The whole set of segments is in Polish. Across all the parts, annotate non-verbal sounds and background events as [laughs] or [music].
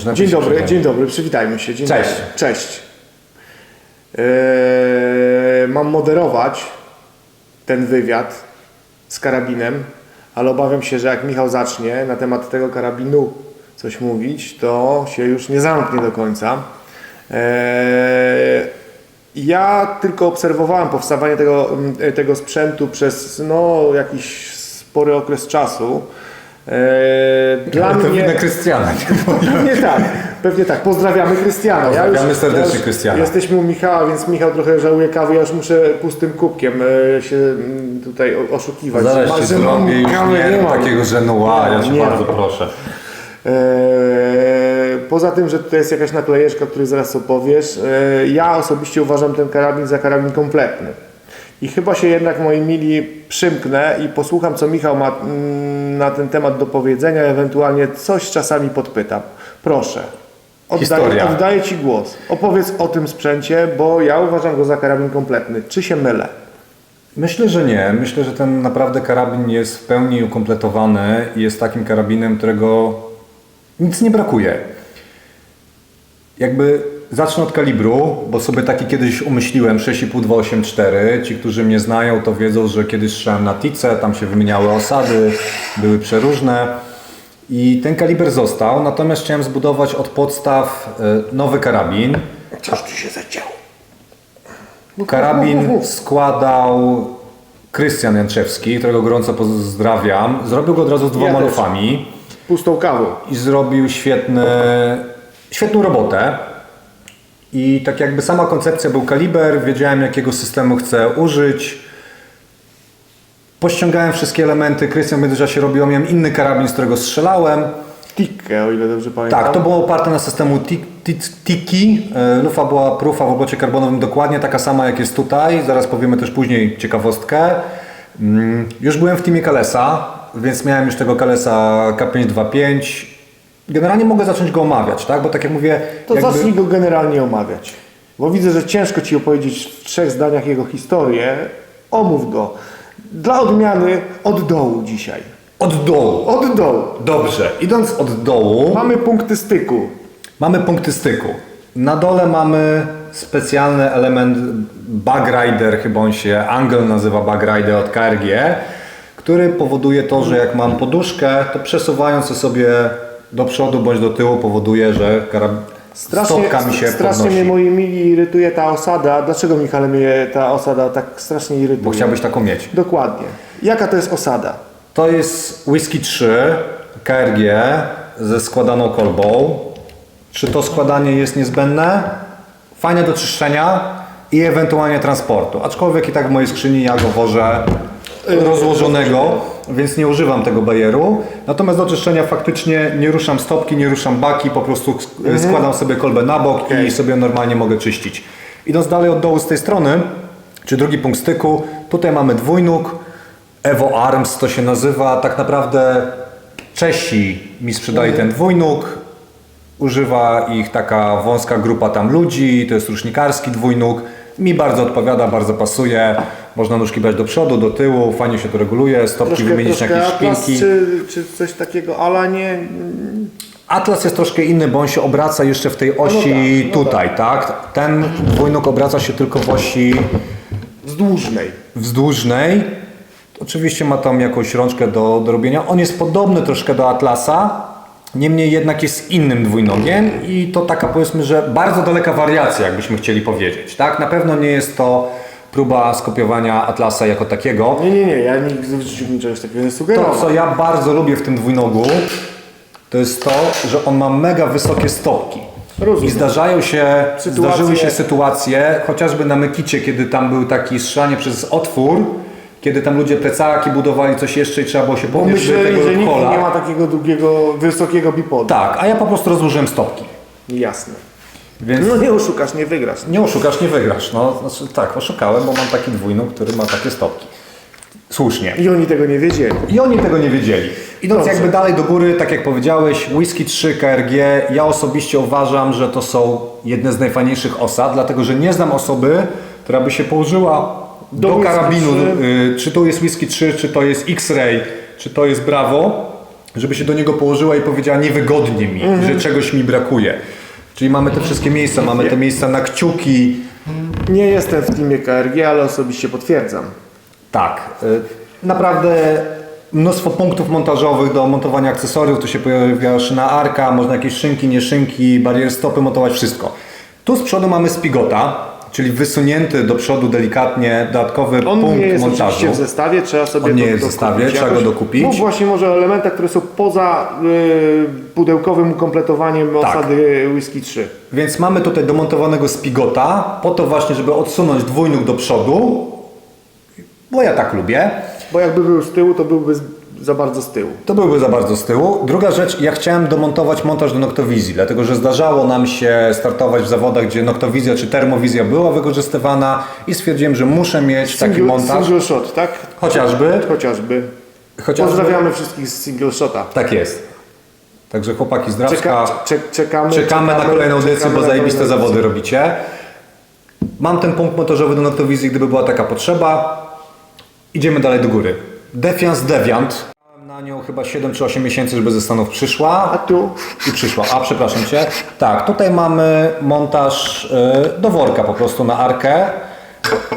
Można Dzień dobry, dzień dobry, przywitajmy się. Dzień Cześć. Dobry. Cześć. Eee, mam moderować ten wywiad z karabinem, ale obawiam się, że jak Michał zacznie na temat tego karabinu coś mówić, to się już nie zamknie do końca. Eee, ja tylko obserwowałem powstawanie tego, mm, tego sprzętu przez no, jakiś spory okres czasu. Eee, Dla Ale to mnie... winę Krystiana. Pewnie tak, pewnie tak. Pozdrawiamy Krystiana. Pozdrawiamy serdecznie już- Krystiana. Jesteśmy u Michała, więc Michał trochę żałuje kawy. Ja już muszę pustym kubkiem e, się mm, tutaj oszukiwać. Zaraz mam zrobię już kawę, nie, mam. takiego żenuła, ja cię Nie. bardzo proszę. E, Poza tym, że tutaj jest jakaś naklejeczka, o której zaraz opowiesz, e, ja osobiście uważam ten karabin za karabin kompletny. I chyba się jednak, moi mili, przymknę i posłucham, co Michał ma mm, na ten temat do powiedzenia, ewentualnie coś czasami podpytam. Proszę. Oddaję, oddaję Ci głos. Opowiedz o tym sprzęcie, bo ja uważam go za karabin kompletny. Czy się mylę? Myślę, że nie. Myślę, że ten naprawdę karabin jest w pełni ukompletowany i jest takim karabinem, którego nic nie brakuje. Jakby zacznę od kalibru, bo sobie taki kiedyś umyśliłem 6,5-284. Ci, którzy mnie znają, to wiedzą, że kiedyś strzelałem na tice, tam się wymieniały osady, były przeróżne. I ten kaliber został, natomiast chciałem zbudować od podstaw e, nowy karabin. Coś tu się zacięło. Karabin składał Krystian Janczewski, którego gorąco pozdrawiam. Zrobił go od razu z dwoma Ja lufami Pustą kawą. i zrobił świetny, świetną robotę. I tak jakby sama koncepcja był kaliber, wiedziałem jakiego systemu chcę użyć. Pościągałem wszystkie elementy, Krystian w międzyczasie robił, miałem inny karabin, z którego strzelałem. Tikę, o ile dobrze pamiętam. Tak, to było oparte na systemu Ti- Ti- Tiki. E, Lufa była prufa w obrocie karbonowym dokładnie taka sama jak jest tutaj. Zaraz powiemy też później ciekawostkę. Mm, Już byłem w teamie Kalesa, więc miałem już tego Kalesa K525. Generalnie mogę zacząć go omawiać, tak? Bo tak jak mówię, To jakby... zacznij go generalnie omawiać. Bo widzę, że ciężko Ci opowiedzieć w trzech zdaniach jego historię. Omów go. Dla odmiany od dołu dzisiaj. od dołu. Od dołu. Dobrze, idąc od dołu, Mamy punkty styku. mamy punkty styku. Na dole mamy specjalny element Bug Rider, chyba on się Angle nazywa Bug Rider od KRG, który powoduje to, że jak mam poduszkę, to przesuwając sobie do przodu bądź do tyłu powoduje, że karab... stopka mi się strasznie podnosi. mnie moi mili irytuje ta osada. Dlaczego Michale mnie ta osada tak strasznie irytuje? Bo chciałbyś taką mieć. Dokładnie. Jaka to jest osada? To jest Whisky 3 KRG ze składaną kolbą. Czy to składanie jest niezbędne? Fajne do czyszczenia i ewentualnie transportu. Aczkolwiek i tak w mojej skrzyni ja go wożę rozłożonego, więc nie używam tego bajeru. Natomiast do czyszczenia faktycznie nie ruszam stopki, nie ruszam baki, po prostu sk- składam sobie kolbę na bok i Okej. sobie normalnie mogę czyścić. Idąc dalej od dołu z tej strony, czy drugi punkt styku, tutaj mamy dwójnóg, Evo Arms to się nazywa. Tak naprawdę Czesi mi sprzedali ten dwójnóg. Używa ich taka wąska grupa tam ludzi. To jest rusznikarski dwójnóg. Mi bardzo odpowiada, bardzo pasuje. Można nóżki brać do przodu, do tyłu, fajnie się to reguluje, stopki wymienić na jakieś Atlas, szpilki. czy, czy coś takiego, ale nie... Atlas jest troszkę inny, bo on się obraca jeszcze w tej osi tak, no tutaj, tak? Ten dwójnóg obraca się tylko w osi Wzdłużnej. wzdłużnej. Oczywiście ma tam jakąś rączkę do, do robienia. On jest podobny troszkę do Atlasa, niemniej jednak jest innym dwójnogiem i to taka powiedzmy, że bardzo daleka wariacja, jakbyśmy chcieli powiedzieć. Tak? Na pewno nie jest to próba skopiowania Atlasa jako takiego. Nie, nie, nie, ja nigdy w życiu bym czegoś takiego nie sugerował. To, co ja bardzo lubię w tym dwójnogu, to jest to, że on ma mega wysokie stopki. Rozumiem. I zdarzają się, Sytuacje- zdarzyły się sytuacje, chociażby na Mykicie, kiedy tam był taki strzelanie przez otwór, kiedy tam ludzie plecaki budowali coś jeszcze i trzeba było się podnieść do tego że nikt kola. nie ma takiego długiego, wysokiego bipodu. Tak, a ja po prostu rozłożyłem stopki. Jasne. Więc No nie oszukasz, nie wygrasz. nie oszukasz, nie wygrasz. No, znaczy, tak, oszukałem, bo mam taki dwójnóg, który ma takie stopki. Słusznie. I oni tego nie wiedzieli. I oni tego nie wiedzieli. Idąc Dobrze. jakby dalej do góry, tak jak powiedziałeś, Whisky 3 KRG, ja osobiście uważam, że to są jedne z najfajniejszych osad, dlatego że nie znam osoby, która by się położyła Do do, karabinu, 3. y, czy to jest Whisky 3, czy to jest X-Ray, czy to jest Bravo żeby się do niego położyła i powiedziała niewygodnie mi, że czegoś mi brakuje. Czyli mamy te wszystkie miejsca, mamy te miejsca na kciuki. Nie jestem w teamie KRG, ale osobiście potwierdzam. Tak, y, naprawdę mnóstwo punktów montażowych do montowania akcesoriów. Tu się pojawia szyna arka, można jakieś szynki, nie szynki, bariery stopy montować, wszystko. Tu z przodu mamy spigota, czyli wysunięty do przodu delikatnie dodatkowy On punkt nie jest montażu. oczywiście w zestawie, trzeba sobie On nie to jest w zestawie, dokupić trzeba go dokupić. Mów właśnie może o elementach, które są poza y, pudełkowym ukompletowaniem Tak. osady Whisky 3. Więc mamy tutaj domontowanego spigota, po to właśnie, żeby odsunąć dwójnóg do przodu, bo ja tak lubię. Bo jakby był z tyłu, to byłby z, za bardzo z tyłu. To byłby za bardzo z tyłu. Druga rzecz, ja chciałem domontować montaż do noktowizji, dlatego że zdarzało nam się startować w zawodach, gdzie noktowizja czy termowizja była wykorzystywana i stwierdziłem, że muszę mieć taki Single, montaż. single shot, tak? Chociażby. Chociażby. Chociażby. Pozdrawiamy wszystkich z single shota. Tak jest. Także chłopaki z Czeka, Drawska, czek- czekamy, czekamy, na kolejną czekamy bo zajebiste zawody robicie. Mam ten punkt montażowy do noktowizji, gdyby była taka potrzeba. Idziemy dalej do góry. Defiance Deviant. Na nią chyba 7 czy 8 miesięcy, żeby ze Stanów przyszła. A tu? I przyszła. A, przepraszam Cię. Tak, tutaj mamy montaż y, do worka po prostu na arkę.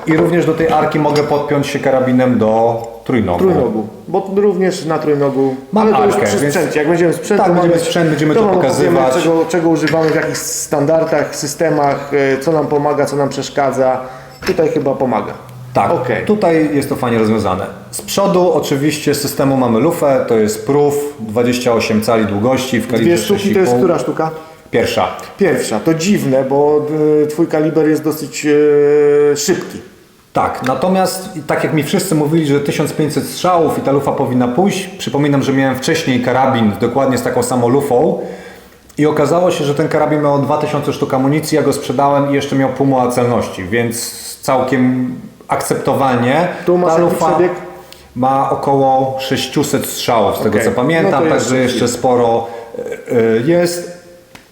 I również do tej arki mogę podpiąć się karabinem do trójnogu. Trójnogu. Bo również na trójnogu. Mam ale to już arkę, przy więc- sprzęcie. Jak będziemy sprzęt, Tak, to będziemy sprzęt, będziemy to wam opowiemy, pokazywać. Czego, czego używamy, w jakich standardach, systemach, e, co nam pomaga, co nam przeszkadza. Tutaj chyba pomaga. Tak, Okej. tutaj jest to fajnie rozwiązane. Z przodu oczywiście z systemu mamy lufę, to jest proof 28 cali długości w kalibrze Dwie sztuki to jest 6,5. która sztuka? Pierwsza. Pierwsza. To dziwne, bo e, twój kaliber jest dosyć e, szybki. Tak, natomiast tak jak mi wszyscy mówili, że 1500 strzałów i ta lufa powinna pójść, przypominam, że miałem wcześniej karabin dokładnie z taką samą lufą i okazało się, że ten karabin miał 2000 sztuk amunicji, ja go sprzedałem i jeszcze miał pół celności, więc całkiem akceptowalnie. Tu masz ta lufa przebieg? ma około 600 strzałów, z tego Okej. co pamiętam, No to jest także jeszcze sporo y, y, jest.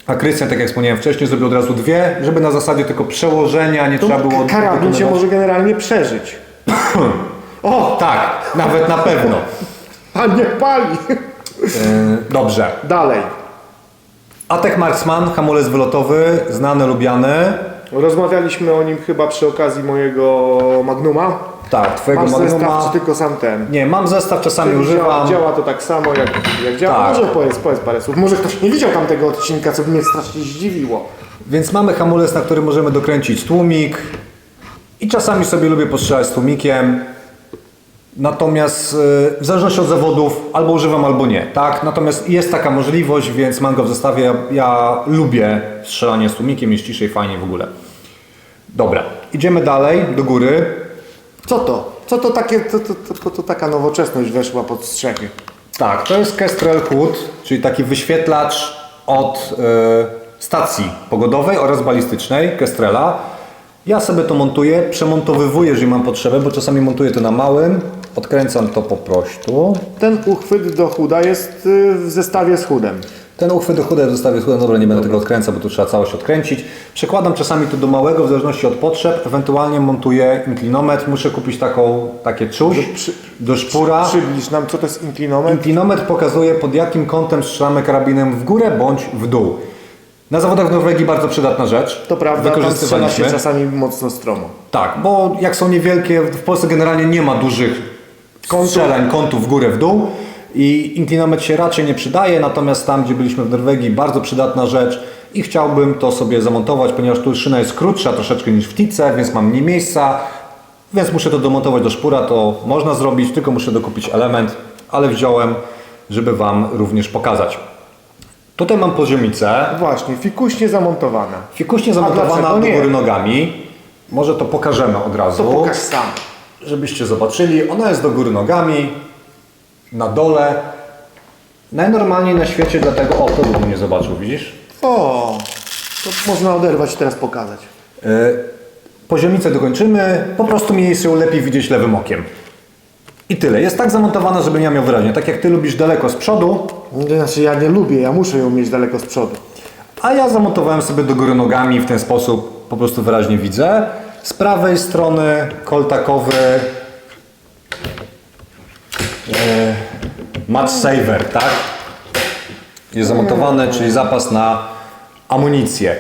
A Krystian, tak jak wspomniałem wcześniej, zrobił od razu dwie, żeby na zasadzie tylko przełożenia nie trzeba było karabin się wykonywać- może generalnie przeżyć. [clears throat] o, tak, nawet na pewno. [laughs] a nie pali. Yy, dobrze. Dalej. Atek Marksman, hamulec wylotowy, znany, lubiany. Rozmawialiśmy o nim chyba przy okazji mojego Magnuma. Tak, twojego Masz zestaw, Magnuma. czy tylko sam ten? Nie, mam zestaw, czasami Działa, używam. działa to tak samo jak, jak działa. Tak. Może powiedz, powiedz parę słów. Może ktoś nie widział tamtego odcinka, co by mnie strasznie zdziwiło. Więc mamy hamulec, na który możemy dokręcić tłumik. I czasami sobie lubię postrzelać z tłumikiem. Natomiast yy, w zależności od zawodów albo używam, albo nie. Tak? Natomiast jest taka możliwość, więc mam go w zestawie. Ja, ja lubię strzelanie z tłumikiem, jest ciszej, fajnie w ogóle. Dobra, idziemy dalej, do góry. Co to? Co to takie, to, to, to, to, taka nowoczesność weszła pod strzechy? Tak, to jest Kestrel Hood, czyli taki wyświetlacz od e, stacji pogodowej oraz balistycznej Kestrela. Ja sobie to montuję, przemontowywuję, jeżeli mam potrzebę, bo czasami montuję to na małym. Odkręcam to po prostu. Ten uchwyt do chuda jest y, w zestawie z chudem. Ten uchwyt do chuda zostawię chudem, dobra, nie będę tego odkręcał, bo tu trzeba całość odkręcić. Przekładam czasami tu do małego, w zależności od potrzeb. Ewentualnie montuję inklinometr. Muszę kupić taką, takie czuś przy- do szpura. Przybliż nam, co to jest inklinometr. Inklinometr pokazuje pod jakim kątem strzelamy karabinem w górę bądź w dół. Na zawodach w Norwegii bardzo przydatna rzecz. To prawda, tam strzela się czasami mocno stromo. Tak, bo jak są niewielkie, w Polsce generalnie nie ma dużych strzelań kątów w górę, w dół i inklinometr się raczej nie przydaje, natomiast tam, gdzie byliśmy w Norwegii, bardzo przydatna rzecz i chciałbym to sobie zamontować, ponieważ tu szyna jest krótsza troszeczkę niż w Tice, więc mam mniej miejsca, więc muszę to domontować do szpura, to można zrobić, tylko muszę dokupić element, ale wziąłem, żeby Wam również pokazać. Tutaj mam poziomicę, Właśnie, fikuśnie zamontowana. fikuśnie zamontowana do góry nogami. Może to pokażemy od razu. To pokaż sam. żebyście zobaczyli. Ona jest do góry nogami, na dole. Najnormalniej na świecie, dlatego o, to bym nie zobaczył, widzisz? O, to można oderwać i teraz pokazać. Yy, poziomicę dokończymy, po prostu mi jest ją lepiej widzieć lewym okiem. I tyle. Jest tak zamontowana, żeby ja miał wyraźnie. Tak jak ty lubisz daleko z przodu, Znaczy ja nie lubię, ja muszę ją mieć daleko z przodu. a ja zamontowałem sobie do góry nogami w ten sposób po prostu wyraźnie widzę. Z prawej strony koltakowy. E, match saver, tak? Jest zamontowany, czyli zapas na amunicję.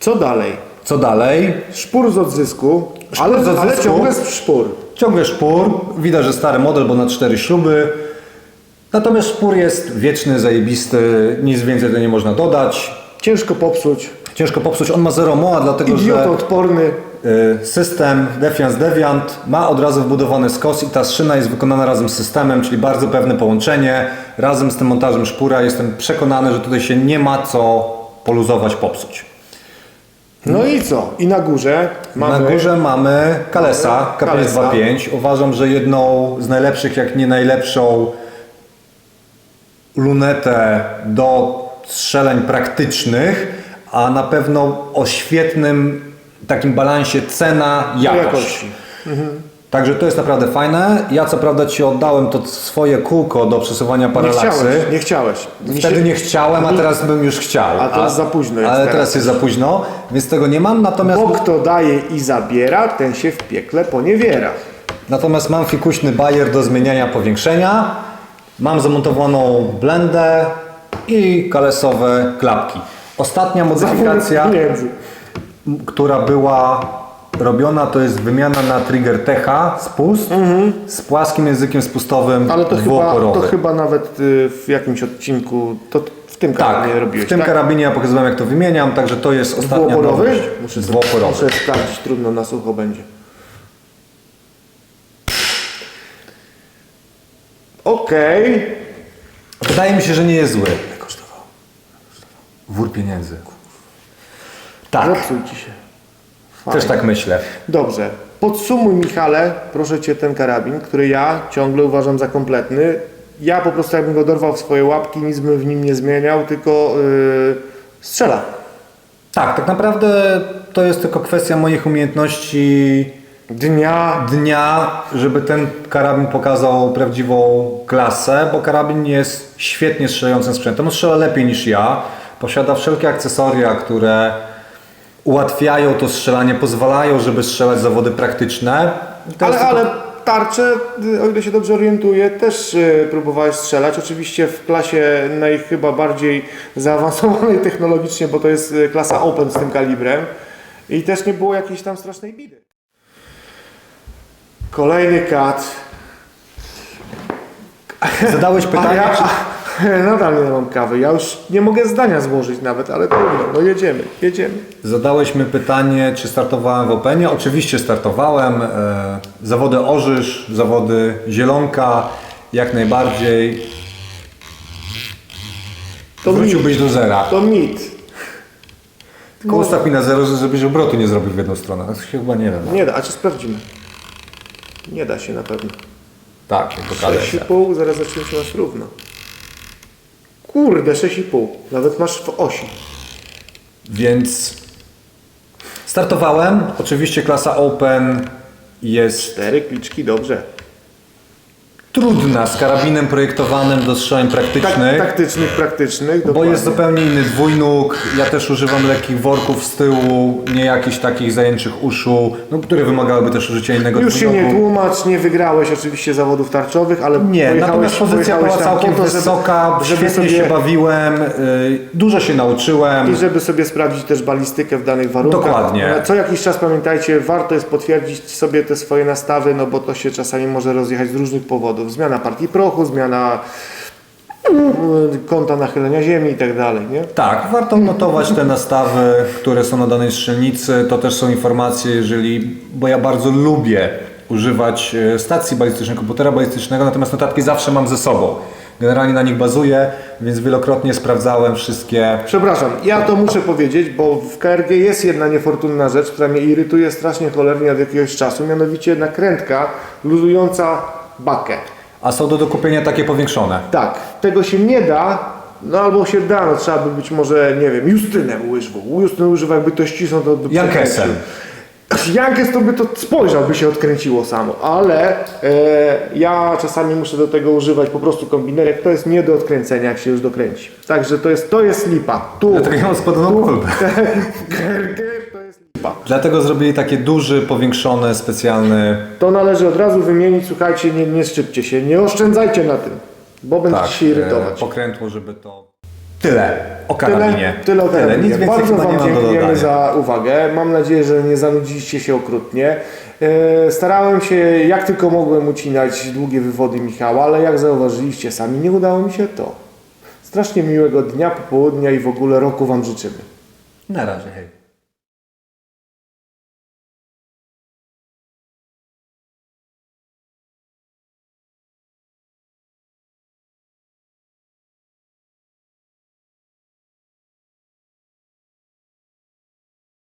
Co dalej? Co dalej? Szpur z odzysku, ale, z ale odzysku. ciągle z szpur. Ciągle szpur, widać, że stary model, bo na cztery śruby. Natomiast szpur jest wieczny, zajebisty, nic więcej do nie można dodać. Ciężko popsuć. Ciężko popsuć, on ma zero moa, dlatego że Idiotoodporny. y, system Defiance Deviant ma od razu wbudowany skos i ta szyna jest wykonana razem z systemem, czyli bardzo pewne połączenie. Razem z tym montażem szpura jestem przekonany, że tutaj się nie ma co poluzować, popsuć. No i co? I na górze mamy... Na górze mamy Kalesa, Mamy Kalesa. KPS-25. Uważam, że jedną z najlepszych, jak nie najlepszą lunetę do strzeleń praktycznych, a na pewno o świetnym takim balansie cena-jakość. jakości. Także to jest naprawdę fajne. Ja co prawda Ci oddałem to swoje kółko do przesuwania Nie paralaksy. chciałeś, nie chciałeś. Mi Wtedy się- nie chciałem, a teraz bym już chciał. A teraz za późno jest Ale teraz. teraz jest za późno, więc tego nie mam. Natomiast Bo kto daje i zabiera, ten się w piekle poniewiera. Natomiast mam fikuśny bajer do zmieniania powiększenia, mam zamontowaną blendę i kalesowe klapki. Ostatnia modyfikacja, która była robiona, to jest wymiana na trigger TH spust z płaskim językiem spustowym Mhm. Ale to chyba, to chyba nawet y, w jakimś odcinku, to w tym tak, karabinie robiłeś, w tym tak? karabinie ja pokazywałem jak to wymieniam, także to jest ostatnia Dwuoporowy? Muszę, Dwuoporowy. muszę sprawdzić, trudno na sucho będzie. Okej. Wydaje mi się, że nie jest zły. kosztował? Wór pieniędzy. Tak, Zepsuł ci się. Fajnie. też tak myślę. Dobrze. Podsumuj Michale, proszę Cię, ten karabin, który ja ciągle uważam za kompletny. Ja po prostu jakbym go dorwał w swoje łapki, nic bym w nim nie zmieniał, tylko yy, strzela. Tak, tak naprawdę to jest tylko kwestia moich umiejętności Dnia. dnia, żeby ten karabin pokazał prawdziwą klasę, bo karabin jest świetnie strzelającym sprzętem. On strzela lepiej niż ja. Posiada wszelkie akcesoria, które ułatwiają to strzelanie, pozwalają, żeby strzelać zawody praktyczne. Ale, ale tarcze, y, o ile się dobrze orientuję, też y, próbowałeś strzelać. Oczywiście w klasie naj chyba bardziej [laughs] zaawansowanej technologicznie, bo to jest y, klasa Open z tym kalibrem. I też nie było jakiejś tam strasznej bidy. Kolejny kat. Zadałeś pytanie, ja, czy... [laughs] nadal nie mam kawy. Ja już nie mogę zdania złożyć nawet, ale trudno. No jedziemy, jedziemy. Zadałeś mi pytanie, czy startowałem w Openie. Oczywiście startowałem. E, zawody Orzysz, zawody Zielonka, jak najbardziej. To Wróciłbyś do zera. To mit. Tylko mi na zero, żebyś obrotu nie zrobił w jedną stronę. To się chyba nie da. Nie da, a czy sprawdzimy? Nie da się na pewno. Tak, to kalesza. 6,5, zaraz zaczniemy się masz równo. Kurde, 6,5. Nawet masz w osi. Więc startowałem. Oczywiście klasa Open jest Cztery kliczki, dobrze. Trudna z karabinem projektowanym do strzelań Tak, praktycznych. taktycznych, praktycznych. Bo dokładnie. jest zupełnie inny dwójnóg. Ja też używam lekkich worków z tyłu, nie jakichś takich zajęczych uszu, no, które wymagałyby też użycia innego Już się nie dwójnogu. tłumacz, nie wygrałeś oczywiście zawodów tarczowych, ale Nie, natomiast pozycja była całkiem to, żeby- wysoka, żeby świetnie sobie, się bawiłem, y, dużo się nauczyłem. I żeby sobie sprawdzić też balistykę w danych warunkach. Dokładnie. Co jakiś czas pamiętajcie, warto jest potwierdzić sobie te swoje nastawy, no bo to się czasami może rozjechać z różnych powodów. Zmiana partii prochu, zmiana mm, kąta nachylenia ziemi i tak dalej, nie? Tak, warto notować te nastawy, które są na danej strzelnicy. To też są informacje, jeżeli, bo ja bardzo lubię używać e, stacji balistycznej, komputera balistycznego, natomiast notatki zawsze mam ze sobą. Generalnie na nich bazuję, więc wielokrotnie sprawdzałem wszystkie. Przepraszam, ja to muszę powiedzieć, bo w KRG jest jedna niefortunna rzecz, która mnie irytuje strasznie cholernie od jakiegoś czasu, mianowicie nakrętka luzująca bakę. A są do dokupienia takie powiększone. Tak, tego się nie da, no albo się da, no trzeba by być może, nie wiem, Justynem łyżwą. Justynem łyżwa jakby to ścisnął, to by Jankesem. przekręcił. Jankes to by to spojrzał, by się odkręciło samo, ale e, ja czasami muszę do tego używać po prostu kombinerek, to jest nie do odkręcenia, jak się już dokręci. Także to jest, to jest lipa. Tu, Dlatego ja mam składaną kolbę. [laughs] Dlatego zrobili taki duży, powiększony, specjalny... To należy od razu wymienić, słuchajcie, nie, nie szczypcie się, nie oszczędzajcie na tym, bo będziecie się e, irytować. pokrętło, żeby to... Tyle o karabinie. Tyle, tyle o karabinie. Nic więcej Bardzo Wam dziękujemy za uwagę. Mam nadzieję, że nie zanudziliście się okrutnie. E, Starałem się jak tylko mogłem ucinać długie wywody Michała, ale jak zauważyliście sami, nie udało mi się to. Strasznie miłego dnia, popołudnia i w ogóle roku Wam życzymy. Na razie, hej.